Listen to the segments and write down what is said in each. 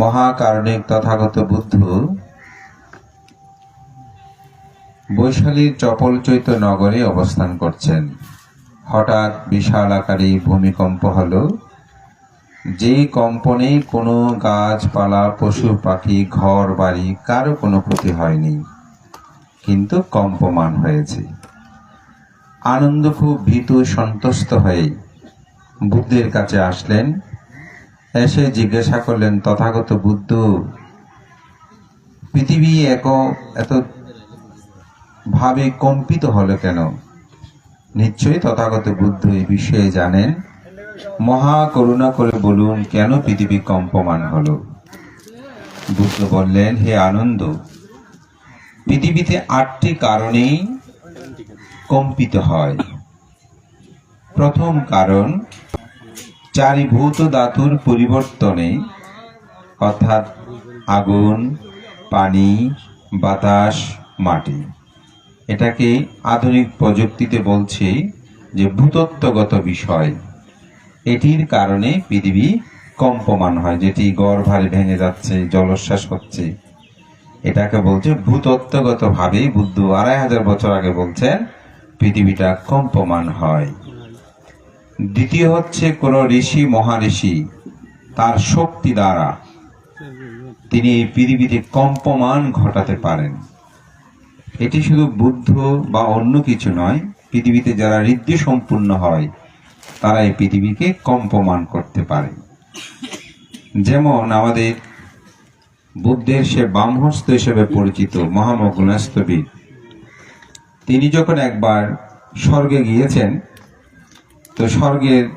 মহাকারণিক তথাগত বুদ্ধ বৈশালীর চপল চৈত্য নগরে অবস্থান করছেন। হঠাৎ বিশাল আকারে ভূমিকম্প হল। যে কম্পনে কোনো গাছপালা, পশু, পাখি, ঘর, বাড়ি কারও কোনো ক্ষতি হয়নি, কিন্তু কম্পমান হয়েছে। আনন্দ খুব ভীতু সন্তুষ্ট হয়ে বুদ্ধের কাছে আসলেন এসে জিজ্ঞাসা করলেন, তথাগত বুদ্ধ, পৃথিবী এক, এত ভাবে কম্পিত হলো কেন? নিশ্চয়ই তথাগত বুদ্ধ এই বিষয়ে জানেন। মহা করুণা করে বলুন, কেন পৃথিবী কম্পমান হলো? বুদ্ধ বললেন, হে আনন্দ, পৃথিবীতে আটটি কারণেই কম্পিত হয়। প্রথম কারণ চারিভূত ধাতুর পরিবর্তনে, অর্থাৎ আগুন, পানি, বাতাস, মাটি। এটাকে আধুনিক প্রযুক্তিতে বলছে যে ভূতত্ত্বগত বিষয়। এটির কারণে পৃথিবী কম্পমান হয়, যেটি গড় ভারে ভেঙে যাচ্ছে, জলোচ্ছ্বাস হচ্ছে। এটাকে বলছে ভূতত্ত্বগত ভাবে বুদ্ধ আড়াই হাজার বছর আগে বলছেন, পৃথিবীটা কম্পমান হয়। দ্বিতীয় হচ্ছে কোন ঋষি, মহাঋষি, তার শক্তি দ্বারা তিনি এই পৃথিবীতে কম্পমান ঘটাতে পারেন। এটি শুধু বুদ্ধ বা অন্য কিছু নয়, পৃথিবীতে যারা ঋদ্ধি সম্পূর্ণ হয়, তারা এই পৃথিবীকে কম্পমান করতে পারে। যেমন আমাদের বুদ্ধের সে বামহস্ত হিসেবে পরিচিত মহামগ্নস্তবীর তিনি যখন একবার স্বর্গে গিয়েছেন তো স্বর্গের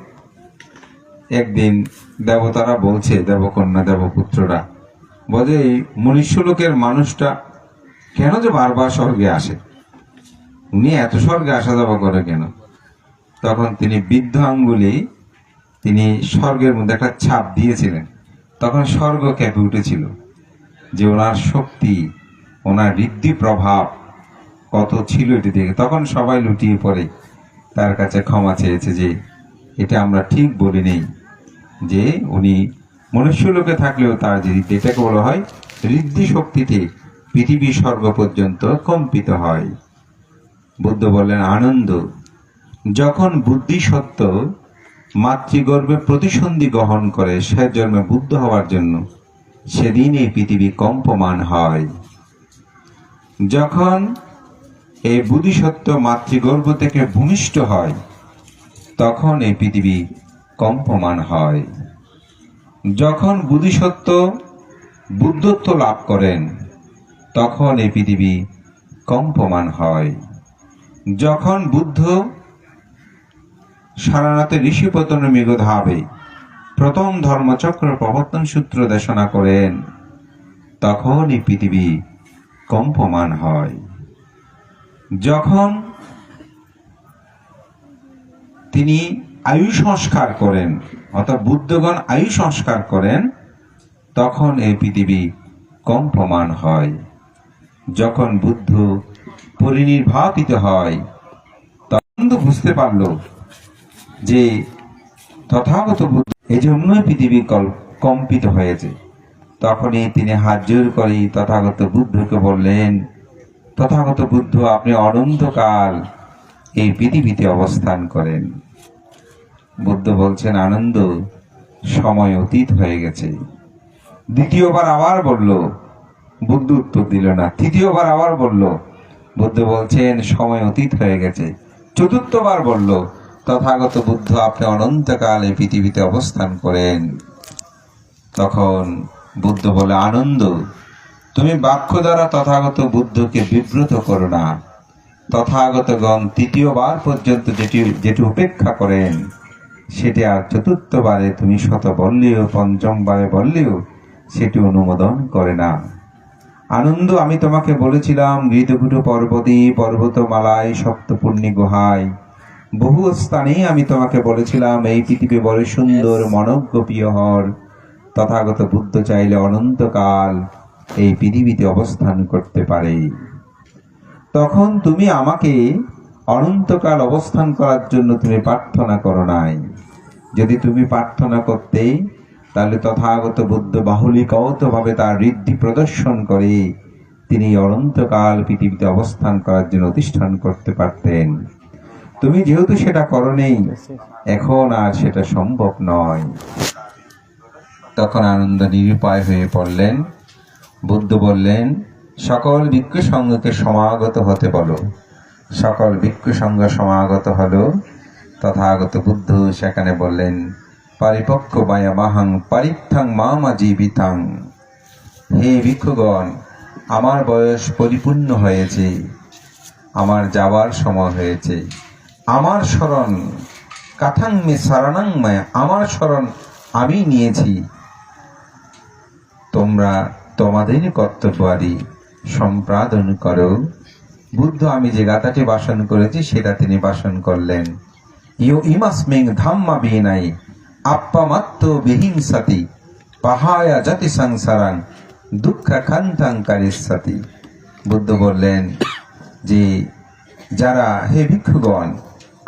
একদিন দেবতারা বলছে, দেবকন্যা, দেবপুত্ররা, বলে এই মনুষ্যলোকের মানুষটা কেন যে বারবার স্বর্গে আসে? উনি এত স্বর্গে আসা যাওয়া করে কেন? তখন তিনি বৃদ্ধ আঙ্গুলি তিনি স্বর্গের মধ্যে একটা ছাপ দিয়েছিলেন। তখন স্বর্গ কেঁপে উঠেছিল যে ওনার শক্তি, ওনার ঋদ্ধি প্রভাব কত ছিল এটি দেখে। তখন সবাই লুটিয়ে পড়ে। তার কাছে ক্ষমা চেয়েছে যে, এটা আমরা ঠিক বলি নেই। যে, উনি মনুষ্যলোকে থাকলেও তার যে এটাকে বলা হয় ঋদ্ধি শক্তিতে পৃথিবী স্বর্গ পর্যন্ত কম্পিত হয়। বুদ্ধ বললেন, আনন্দ, যখন বুদ্ধি সত্য, মাতৃগর্ভে প্রতিসন্ধি গ্রহণ করে সে জন্মে বুদ্ধ হওয়ার জন্য সেদিন এই পৃথিবী কম্পমান হয়। যখন এই বুদ্ধিসত্ত্ব মাতৃগর্ভ থেকে ভূমিষ্ঠ হয়, তখন এই পৃথিবী কম্পমান হয়। যখন বুদ্ধিসত্ত্ব বুদ্ধত্ব লাভ করেন, তখন এই পৃথিবী কম্পমান হয়। যখন বুদ্ধ সারানাথে ঋষিপতন মেঘধাবে প্রথম ধর্মচক্র প্রবর্তন সূত্র দেশনা করেন, তখন এই পৃথিবী কম্পমান হয়। যখন তিনি আয়ু সংস্কার করেন, অর্থাৎ বুদ্ধগণ আয়ু সংস্কার করেন, তখন এই পৃথিবী কম্পমান হয়। যখন বুদ্ধ পরিনির্বাপিত হয়, তখন তো বুঝতে পারল যে তথাগত বুদ্ধ এই জন্যই পৃথিবী কম্পিত হয়েছে। তখনই তিনি হাত জোর করে তথাগত বুদ্ধকে বললেন তথাগত বুদ্ধ আপনি অনন্তকাল এই পৃথিবীতে অবস্থান করেন। বুদ্ধ বলছেন, আনন্দ, সময় অতীত হয়ে গেছে। দ্বিতীয়বার আবার বলল, বুদ্ধ উত্তর দিল না। তৃতীয়বার আবার বলল, বুদ্ধ বলছেন, সময় অতীত হয়ে গেছে। চতুর্থবার বলল, তথাগত বুদ্ধ, আপনি অনন্তকাল এই পৃথিবীতে অবস্থান করেন। তখন বুদ্ধ বলে আনন্দ তুমি বাক্য দ্বারা তথাগত বুদ্ধকে বিব্রত করো না। তথাগতগণ তৃতীয়বার পর্যন্ত যেটি যেটি উপেক্ষা করেন সেটি আর চতুর্থবারে তুমি শত বললেও পঞ্চমবারে বললেও সেটি অনুমোদন করে না। আনন্দ আমি তোমাকে বলেছিলাম হৃদকুট পর্বতী পর্বতমালায় সপ্তপূর্ণী গুহায় বহু স্থানেই আমি তোমাকে বলেছিলাম এই পৃথিবী বড় সুন্দর মনজ্ঞ প্রিয়হর তথাগত বুদ্ধ চাইলে অনন্তকাল এই পৃথিবীতে অবস্থান করতে পারে। তখন তুমি আমাকে অনন্তকাল অবস্থান করার জন্য তুমি প্রার্থনা করো নাই। যদি তুমি প্রার্থনা করতে, তাহলে তথাগত বুদ্ধ বাহুলিকৌতভাবে তার ঋদ্ধি প্রদর্শন করে তিনি অনন্তকাল পৃথিবীতে অবস্থান করার জন্য অধিষ্ঠান করতে পারতেন। তুমি যেহেতু সেটা করনি, এখন আর সেটা সম্ভব নয়। তখন আনন্দ নিরুপায় হয়ে পড়লেন। বুদ্ধ বললেন, সকল ভিক্ষু সঙ্গকে সমাগত হতে বলো। সকল ভিক্ষু সঙ্গ সমাগত হলো। তথাগত বুদ্ধ সেখানে বললেন, পারিপক্ষ বায়া মাহাং, পারিত্থাং মামা জীবিতাং হে ভিক্ষুগণ, আমার বয়স পরিপূর্ণ হয়েছে। আমার যাবার সময় হয়েছে। আমার স্মরণ কাথাং মে সারানাং মায়া আমার স্মরণ আমি নিয়েছি। তোমরা তোমাদের কর্তব্যাদি সম্পাদন করো। বুদ্ধ, আমি যে গাথাটি বাসন করেছি, সেটা তিনি বাসন করলেন। ইউ ইমাসমিং ধাম্মা বিনাই আপ্পামাত্ম বিহিংসাতি, পাহায়া জাতি সংসারাং, দুঃখ খান্তাং কারিসাতি বুদ্ধ বললেন, যে যারা হে ভিক্ষুগণ,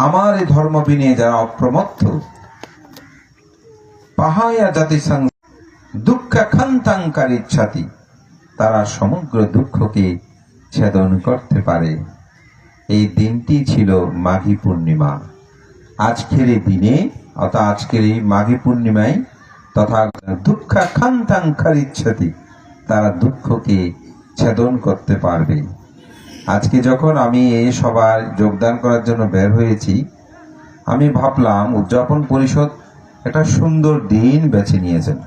আমার এই ধর্ম বিনে যারা অপ্রমত্ত, পাহায়া জাতি সং দুঃখ খান্তাঙ্কার ইচ্ছাতি তারা সমগ্র দুঃখকে ছেদন করতে পারে। এই দিনটি ছিল মাঘী পূর্ণিমা। আজকের এই দিনে, অর্থাৎ আজকের এই মাঘী পূর্ণিমায়, তথা দুঃখ খান্তাঙ্কার ইচ্ছাতি তারা দুঃখকে ছেদন করতে পারবে। আজকে যখন আমি এই সভায় যোগদান করার জন্য বের হয়েছি, আমি ভাবলাম, উদযাপন পরিষদ একটা সুন্দর দিন বেছে নিয়েছেন।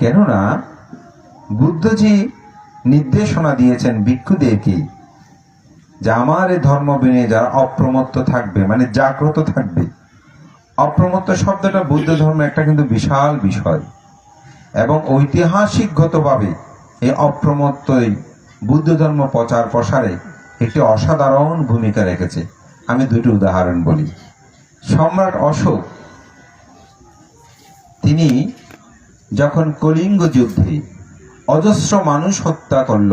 কেননা বুদ্ধজি নির্দেশনা দিয়েছেন ভিক্ষুদেরকে যে আমার এই ধর্ম বিনে যারা অপ্রমত্ত থাকবে মানে জাগ্রত থাকবে। অপ্রমত্ত শব্দটা বুদ্ধ ধর্মে একটা কিন্তু বিশাল বিষয়। এবং ঐতিহাসিকগতভাবে এই অপ্রমত্তই বুদ্ধ ধর্ম প্রচার প্রসারে একটি অসাধারণ ভূমিকা রেখেছে। আমি দুটি উদাহরণ বলি। সম্রাট অশোক, তিনি যখন কলিঙ্গ যুদ্ধে অজস্র মানুষ হত্যা করল,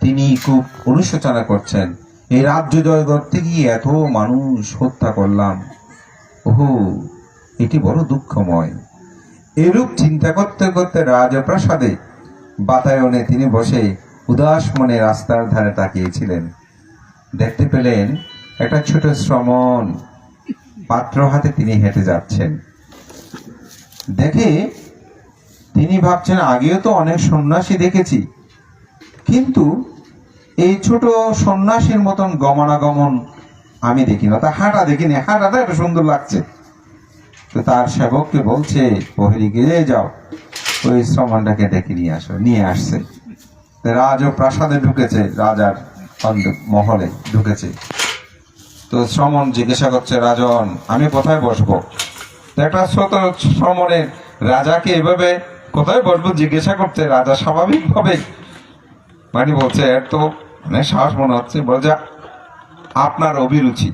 তিনি খুব অনুশোচনা করছেন, এই রাজ্য জয় করতে গিয়ে এত মানুষ হত্যা করলাম। ওহো, এটি বড় দুঃখময়। এরূপ চিন্তা করতে করতে রাজপ্রাসাদে বাতায়নে তিনি বসে উদাস মনে রাস্তার ধারে তাকিয়েছিলেন। দেখতে পেলেন একটা ছোট শ্রমণ পাত্র হাতে তিনি হেঁটে যাচ্ছেন। দেখে তিনি ভাবছেন, আগেও তো অনেক সন্ন্যাসী দেখেছি। কিন্তু এই ছোট সন্ন্যাসীর মতন গমনাগমন আমি দেখি না তা হাঁটা দেখিনি। হাঁটাটা একটা সুন্দর লাগছে। তো তার সেবককে বলছে বহিরি গিয়ে যাও। ওই শ্রমণটাকে ডেকে নিয়ে আসো, নিয়ে আসছে। রাজ প্রাসাদে ঢুকেছে, রাজার মহলে ঢুকেছে। তো শ্রমণ জিজ্ঞাসা করছে, রাজন, আমি কোথায় বসবো? একটা শ্রমণের রাজাকে এভাবে কোথায় বসবো জিজ্ঞাসা করছে রাজা স্বাভাবিক ভাবে মানে বলছে, এর তো মানে সাহস মনে হচ্ছে। বলছে আপনার অভিরুচি,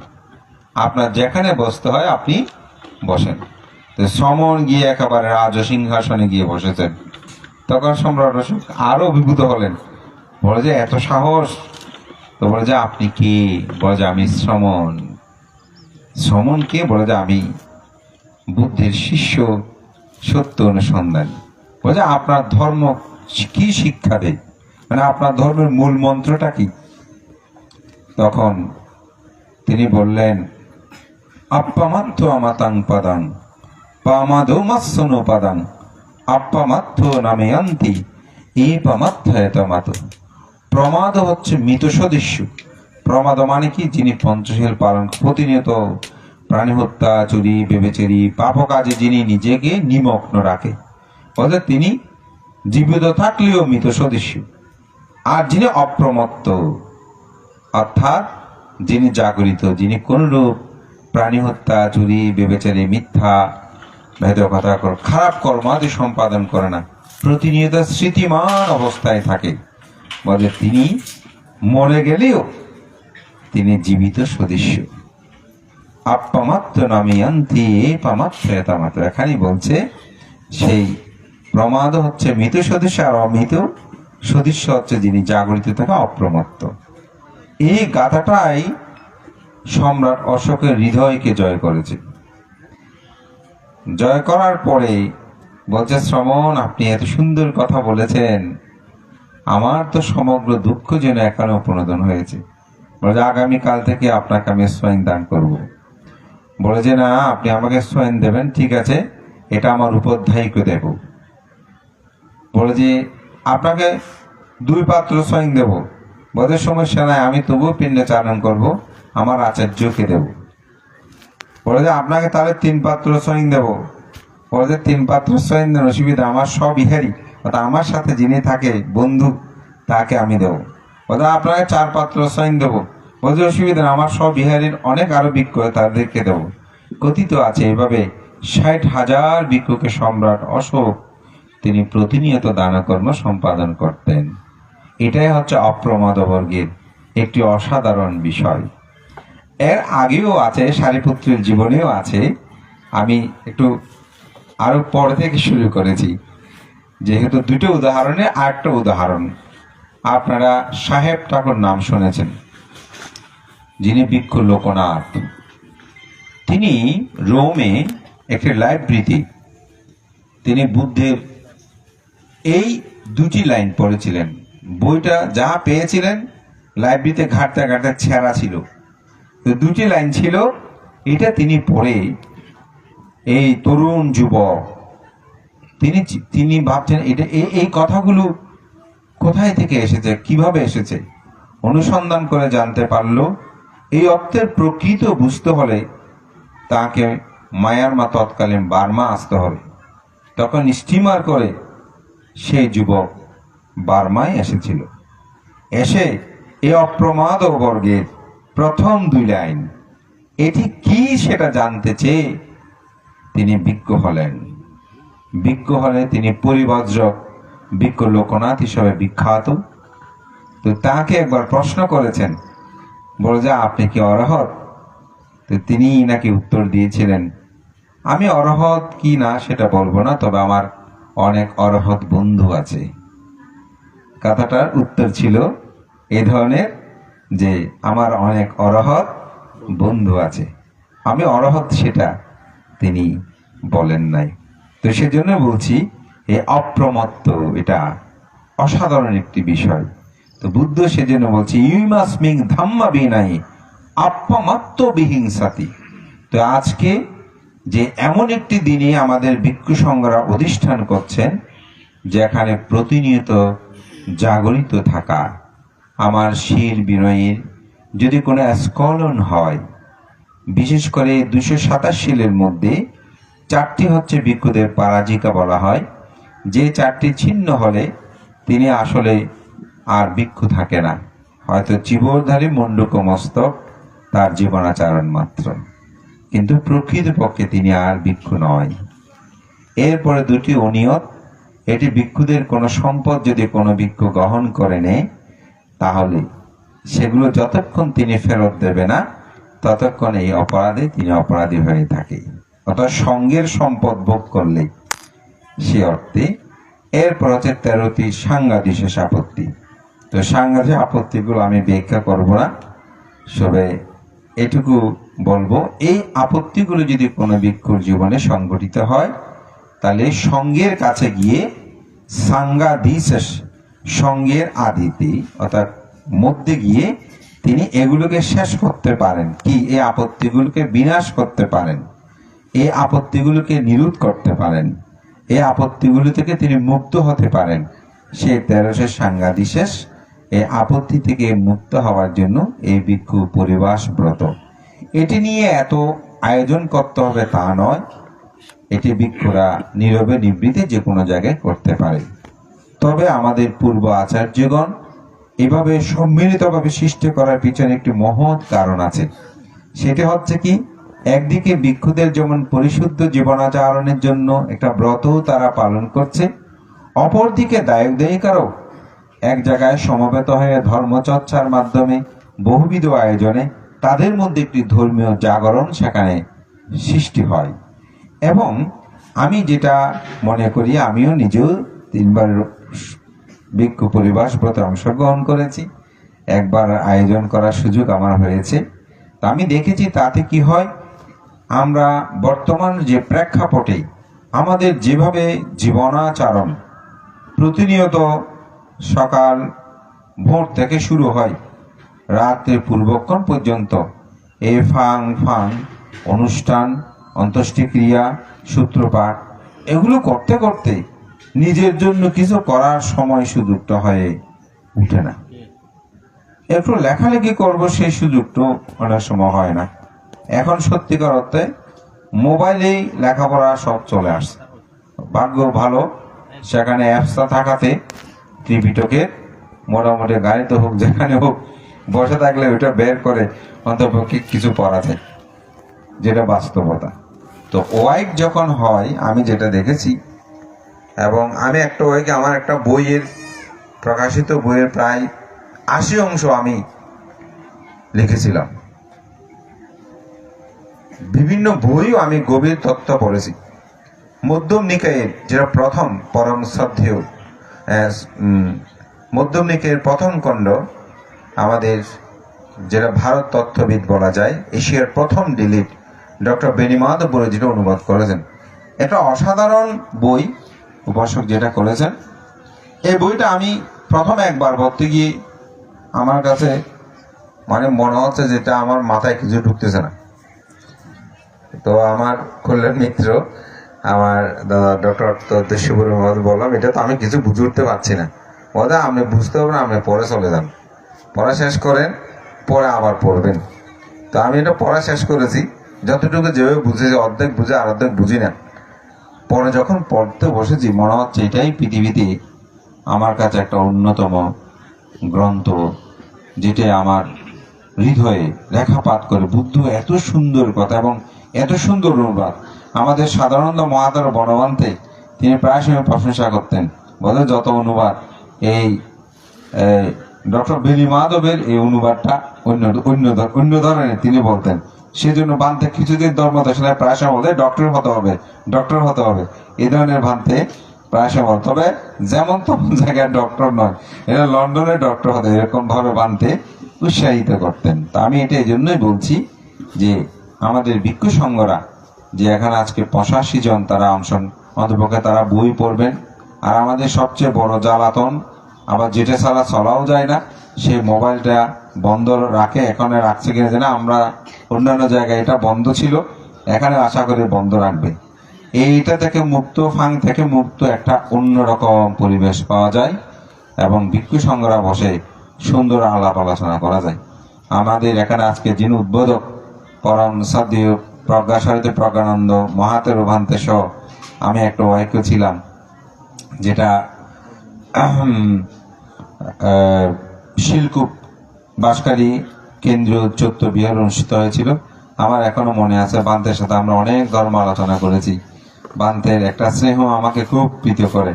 আপনার যেখানে বসতে হয় আপনি বসেন। তো শ্রমণ গিয়ে একেবারে রাজ সিংহাসনে গিয়ে বসেছেন। তখন সম্রাট অশোক আরও অভিভূত হলেন। বলে, যে, এত সাহস? তো বলে, যে, আপনি কে? বলে, যে, আমি শ্রমণ। শ্রমণ কে? বলে, যে, আমি বুদ্ধের শিষ্য, সত্য অনুসন্ধানী। বলে যে আপনার ধর্ম কি শিক্ষা দেয়? মানে আপনার ধর্মের মূল মন্ত্রটা কি? তখন তিনি বললেন আপ্পামাত্র আমাতাং পাদাং, পামাদো মাৎসনো পাদাং আপ্পামাত্র নামে আন্তি এ পামাত্রায়তমাত প্রমাদ হচ্ছে মৃত সদস্য। প্রমাদ মানে কি? যিনি পঞ্চশীল পালন প্রতিনিয়ত প্রাণী হত্যা চুরি, বেবেচেরি পাপ কাজে যিনি নিজেকে নিমগ্ন রাখে বলে তিনি জীবিত থাকলেও মৃত সদস্য আর যিনি অপ্রমত্ত, অর্থাৎ যিনি জাগরিত, যিনি কোনরূপ প্রাণী হত্যা চুরি, বেবেচারি, মিথ্যা, ভেদ কথা কর- খারাপ কর্মাদি সম্পাদন করে না, প্রতিনিয়ত স্মৃতিমান অবস্থায় থাকে। বলে তিনি মরে গেলেও তিনি জীবিত সদস্য আপ্পামাত্র নামে আন্তি পামাত্র এতামাত্র এখানেই বলছে, সেই প্রমাদ হচ্ছে মৃত সদস্য আর অমৃত সদস্য হচ্ছে যিনি জাগরিত থাকা অপ্রমত্ত। এই গাথাটাই সম্রাট অশোকের হৃদয়কে জয় করেছে। জয় করার পরে বলছে, শ্রমণ, আপনি এত সুন্দর কথা বলেছেন। আমার তো সমগ্র দুঃখ যেন এখানেও প্রণোদন হয়েছে। বলছে, আগামীকাল থেকে আপনাকে আমি সোয়েন দান করব। বলে যে, না, আপনি আমাকে সোয়েন দেবেন, ঠিক আছে, এটা আমার উপধ্যায়ীকে দেব। বলে যে, আপনাকে দুই পাত্র সোয়েন দেব। বোধের সমস্যা নাই আমি তবুও পিণ্ডে চারণ করব, আমার আচার্যকে দেব। বলে যে, আপনাকে তাহলে তিন পাত্র সোয়েন দেব। বলে যে, তিন পাত্র সোয়েন দেন, অসুবিধা আমার সব ইহারি অর্থাৎ আমার সাথে যিনি থাকে, বন্ধু, তাকে আমি দেবো। বলে আপনাকে চার পাত্র সোয়েন দেবো। বলছে অসুবিধা আমার সব বিহারীর অনেক আরও ভিক্ষ তাদেরকে দেবো। কথিত আছে এভাবে ষাট হাজার ভিক্ষুকে সম্রাট অশোক তিনি প্রতিনিয়ত দানকর্ম সম্পাদন করতেন। এটাই হচ্ছে অপ্রমাদ বর্গের একটি অসাধারণ বিষয়। এর আগেও আছে, সারিপুত্রের জীবনেও আছে। আমি একটু আরও পরে থেকে শুরু করেছি। যেহেতু দুটো উদাহরণে আরেকটা উদাহরণ। আপনারা সাহেব ঠাকুর নাম শুনেছেন। যিনি ভিক্ষু লোকনাথ। তিনি রোমে একটি লাইব্রেরিতে তিনি বুদ্ধের এই দুটি লাইন পড়েছিলেন। বইটা যা পেয়েছিলেন, লাইব্রেরিতে ঘাটতে ঘাটতে ছেঁড়া ছিল। তো দুটি লাইন ছিল, এটা তিনি পড়ে। এই তরুণ যুবক, তিনি তিনি ভাবছেন, এটা এই এই কথাগুলো কোথায় থেকে এসেছে, কীভাবে এসেছে? অনুসন্ধান করে জানতে পারল। এই অর্থের প্রকৃত বুঝতে হলে তাকে মায়ারমা তৎকালীন বার্মা আসতে হবে। তখন স্টিমার করে সেই যুবক বার্মায় এসেছিল। এসে এ অপ্রমাদ বর্গের প্রথম দুই লাইন, এটি কি সেটা জানতে চেয়ে তিনি বিজ্ঞ হলেন। বিজ্ঞ হলে তিনি পরিবজ্রক বিজ্ঞ লোকনাথ হিসাবে বিখ্যাত। তো তাকে একবার প্রশ্ন করেছেন বলে যে, আপনি কি অরহত? তো তিনি নাকি উত্তর দিয়েছিলেন, আমি অরহত কি না সেটা বলব না, তবে আমার অনেক অরহত বন্ধু আছে। কথাটার উত্তর ছিল এ ধরনের যে, আমার অনেক অরহত বন্ধু আছে। আমি অরহত সেটা তিনি বলেন নাই। তো সেজন্য বলছি এই অপ্রমত্ত, এটা অসাধারণ একটি বিষয়। তো বুদ্ধ সেজন্য বলছে ইউমাসমিং ধাম্মা বিনাই আপমাত্ম বিহিংসাতি। তো আজকে যে এমন একটি দিনে আমাদের ভিক্ষু সংঘরা অধিষ্ঠান করছেন, যেখানে প্রতিনিয়ত জাগরিত থাকা, আমার শির বিনয়ের যদি কোনো স্কলন হয়, বিশেষ করে দুশো সাতাশ শিলের মধ্যে চারটি হচ্ছে ভিক্ষুদের পারাজিকা বলা হয়। যে চারটি ছিন্ন হলে তিনি আসলে আর ভিক্ষু থাকে না। হয়তো চিবরধারী মণ্ডুক মস্তক, তার জীবনাচরণ মাত্র। কিন্তু প্রকৃতপক্ষে তিনি আর ভিক্ষু নয়। এরপরে দুটি অনিয়ত, এটি ভিক্ষুদের কোনো সম্পদ যদি কোনো ভিক্ষু গ্রহণ করে নেয়, তাহলে সেগুলো যতক্ষণ তিনি ফেরত দেবে না, ততক্ষণ এই অপরাধে তিনি অপরাধী হয়ে থাকে। অর্থাৎ সঙ্গের সম্পদ ভোগ করলে সে অর্থে। এরপর হচ্ছে তেরোটি সাংঘাতিশেষ আপত্তি তো সাংঘাতিক আপত্তিগুলো আমি ব্যাখ্যা করব না। সবে এটুকু বলব, এই আপত্তিগুলো যদি কোনো ভিক্ষুর জীবনে সংগঠিত হয়, তাহলে সঙ্গের কাছে গিয়ে সাংঘাদিশেষ সঙ্গের আদিতে, অর্থাৎ মধ্যে গিয়ে তিনি এগুলোকে শেষ করতে পারেন। কি? এই আপত্তিগুলোকে বিনাশ করতে পারেন। এই আপত্তিগুলোকে নিরোধ করতে পারেন। এই আপত্তিগুলো থেকে তিনি মুক্ত হতে পারেন। সে তেরোশো সাংঘাদিশেষ এই আপত্তি থেকে মুক্ত হওয়ার জন্য এই ভিক্ষু পরিবাস ব্রত। এটি নিয়ে এত আয়োজন করতে হবে তা নয়। এটি ভিক্ষুরা নীরবে নিবৃত্তি যে কোনো জায়গায় করতে পারে। তবে আমাদের পূর্ব আচার্যগণ এভাবে সম্মিলিতভাবে সৃষ্টি করার পিছনে একটি মহৎ কারণ আছে। সেটি হচ্ছে কি, একদিকে ভিক্ষুদের যেমন পরিশুদ্ধ জীবনাচরণের জন্য একটা ব্রত তারা পালন করছে, অপরদিকে দায়ক দায়িকারও এক জায়গায় সমবেত হয়ে ধর্মচর্চার মাধ্যমে বহুবিধ আয়োজনে তাদের মধ্যে একটি ধর্মীয় জাগরণ সেখানে সৃষ্টি হয়। এবং আমি যেটা মনে করি, আমিও নিজেও তিনবার ভিক্ষু পরিবাস ব্রতে অংশগ্রহণ করেছি। একবার আয়োজন করার সুযোগ আমার হয়েছে। তা আমি দেখেছি, তাতে কি হয়, আমরা বর্তমান যে প্রেক্ষাপটে আমাদের যেভাবে জীবনাচরণ প্রতিনিয়ত সকাল ভোর থেকে শুরু হয় রাত্রের পূর্বক্ষণ পর্যন্ত। এ ফাং ফাং অনুষ্ঠান, অন্ত্যেষ্টিক্রিয়া সূত্রপাঠ এগুলো করতে করতে নিজের জন্য কিছু করার সময় সুযোগটা হয়ে উঠে না। একটু লেখালেখি করব, সেই সুযোগটা অনেক সময় হয় না। এখন সত্যিকার অর্থে মোবাইলেই লেখাপড়া সব চলে আসছে। ভাগ্য ভালো, সেখানে অ্যাপসটা থাকাতে ত্রিপিটকের মোটামুটি গাড়িতে হোক, যেখানে হোক, বসে থাকলে ওইটা বের করে অন্তপক্ষে কিছু পড়া যায়, যেটা বাস্তবতা। তো ওয়াইক যখন হয়, আমি যেটা দেখেছি, এবং আমি একটা ওয়াইকে, আমার একটা বইয়ের, প্রকাশিত বইয়ের প্রায় আশি অংশ আমি লিখেছিলাম। বিভিন্ন বইও আমি গভীর তথ্য পড়েছি। মধ্যম নিকায়ের যেটা প্রথম পরম শ্রদ্ধেয় উম, প্রথম খণ্ড আমাদের যেটা ভারত তত্ত্ববিদ বলা যায় এশিয়ার প্রথম ডিলিট ডক্টর বেনিমাধবপুরে যেটা অনুবাদ করেছেন। এটা অসাধারণ বই উপাসক যেটা করেছেন। এই বইটা আমি প্রথম একবার পড়তে গিয়ে আমার কাছে মানে মনে হচ্ছে যেটা আমার মাথায় কিছু ঢুকতেছে না। তো আমার কল্যাণ মিত্র আমার দাদা ডক্টর তদ্দেশ্বপুর মোহাম্মদ বললাম, এটা তো আমি কিছু বুঝে উঠতে পারছি না। ওদা আপনি বুঝতে পারবেন আপনি পরে চলে যান। পড়া শেষ করেন, পরে আবার পড়বেন। তো আমি এটা পড়া শেষ করেছি। যতটুকু যেভাবে বুঝেছি, অর্ধেক বুঝে আর অর্ধেক বুঝি না। পরে যখন পড়তে বসেছি, মনে হচ্ছে এটাই পৃথিবীতে আমার কাছে একটা অন্যতম গ্রন্থ, যেটা আমার হৃদয়ে লেখাপাত করে, বুদ্ধ এত সুন্দর কথা এবং এত সুন্দর অনুবাদ। আমাদের সাধারণত মহাদার বনবান্তে তিনি প্রায় সময় প্রশংসা করতেন। বলে যত অনুবাদ, এই ডক্টর বেলি মাধবের এই অনুবাদটা অন্য অন্য অন্য ধরনের তিনি বলতেন। সেজন্য বান্তে কিছুদিন ধর্ম দেশনায় প্রায় সময় বলে ডক্টর হতে হবে, ডক্টর হতে হবে। এই ধরনের ভান্তে প্রায় সময়। তবে যেমন তেমন জায়গায় ডক্টর নয় এটা লন্ডনের ডক্টর হতে এরকম ভাবে বানতে উৎসাহিত করতেন। তা আমি এটা এই জন্যই বলছি যে আমাদের ভিক্ষু সংঘরা যে এখানে আজকে পঁচাশি জন তারা অংশ অন্তপক্ষে তারা বই পড়বেন। আর আমাদের সবচেয়ে বড় জ্বালাতন, আবার যেটা ছাড়া চলাও যায় না সে মোবাইলটা বন্ধ রাখে এখানে রাখছে কিনা জানা আমরা অন্যান্য জায়গায় এটা বন্ধ ছিল এখানে আশা করি বন্ধ রাখবে। এইটা থেকে মুক্ত, ফাং থেকে মুক্ত একটা অন্যরকম পরিবেশ পাওয়া যায় এবং ভিক্ষু সংঘরা বসে সুন্দর আলাপ আলোচনা করা যায়। আমাদের এখানে আজকে যিনি উদ্বোধক, পরম সাধ্য প্রজ্ঞাসারিত প্রজ্ঞানন্দ, মহাতের ভান্তে সহ আমি একটা ওয়াইক্য ছিলাম, যেটা শিলকুপ বাসকারী কেন্দ্রীয় চৈত্য বিহার অনুষ্ঠিত হয়েছিল। আমার এখনও মনে আছে বান্তের সাথে আমরা অনেক ধর্ম আলোচনা করেছি। বান্তের একটা স্নেহ আমাকে খুব প্রীত করে।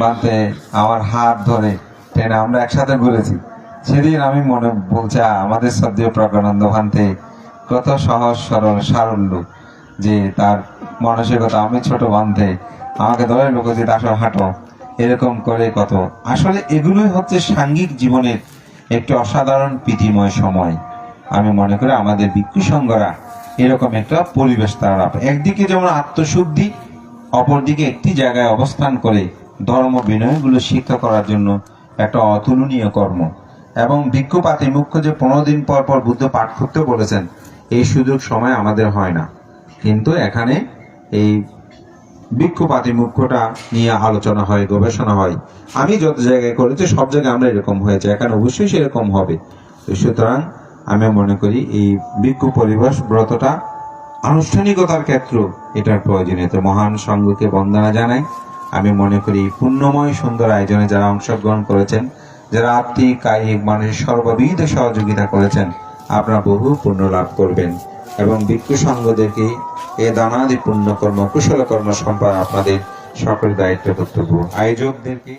বান্তে আমার হাত ধরে ট্রেনে আমরা একসাথে ঘুরেছি। সেদিন আমি মনে বলছি আমাদের সদ্য প্রজ্ঞানন্দ ভান্তে কত সহজ সরল সারল্য যে তার মানসিকতা আমি ছোট বান্ধে। আমাকে ধরে লোক যে আসো হাঁটো। এরকম করে কত। আসলে এগুলোই হচ্ছে সাঙ্গিক জীবনের একটি অসাধারণ প্রীতিময় সময়। আমি মনে করি আমাদের ভিক্ষু সংঘরা এরকম একটা পরিবেশ তারা একদিকে যেমন আত্মশুদ্ধি, অপরদিকে একটি জায়গায় অবস্থান করে ধর্ম বিনয়গুলো শিক্ষা করার জন্য একটা অতুলনীয় কর্ম। এবং ভিক্ষুপাতি মুখ্য যে পনেরো দিন পর পর বুদ্ধ পাঠ করতে বলেছেন এই সুযোগ সময় আমাদের হয় না। কিন্তু এখানে এই ভিক্ষুপাতি মুখ্যটা নিয়ে আলোচনা হয়, গবেষণা হয়। আমি যত জায়গায় করেছি, সব জায়গায় আমরা এরকম হয়েছে। এখানে অবশ্যই সেরকম হবে। সুতরাং আমি মনে করি এই ভিক্ষু পরিবেশ ব্রতটা আনুষ্ঠানিকতার ক্ষেত্র এটার প্রয়োজনীয়তা মহান সংঘকে বন্দনা জানাই। আমি মনে করি পুণ্যময় সুন্দর আয়োজনে যারা অংশগ্রহণ করেছেন, যারা আত্মিক, কায়িক, মানসিক, সর্ববিধ সহযোগিতা করেছেন আপনারা বহু পুণ্য লাভ করবেন এবং ভিক্ষু সংঘদেরকে এ দানাদি পুণ্য কর্ম কুশল কর্ম সম্পাদন আপনাদের সকল দায়িত্ব কর্তব্য। আয়োজকদেরকে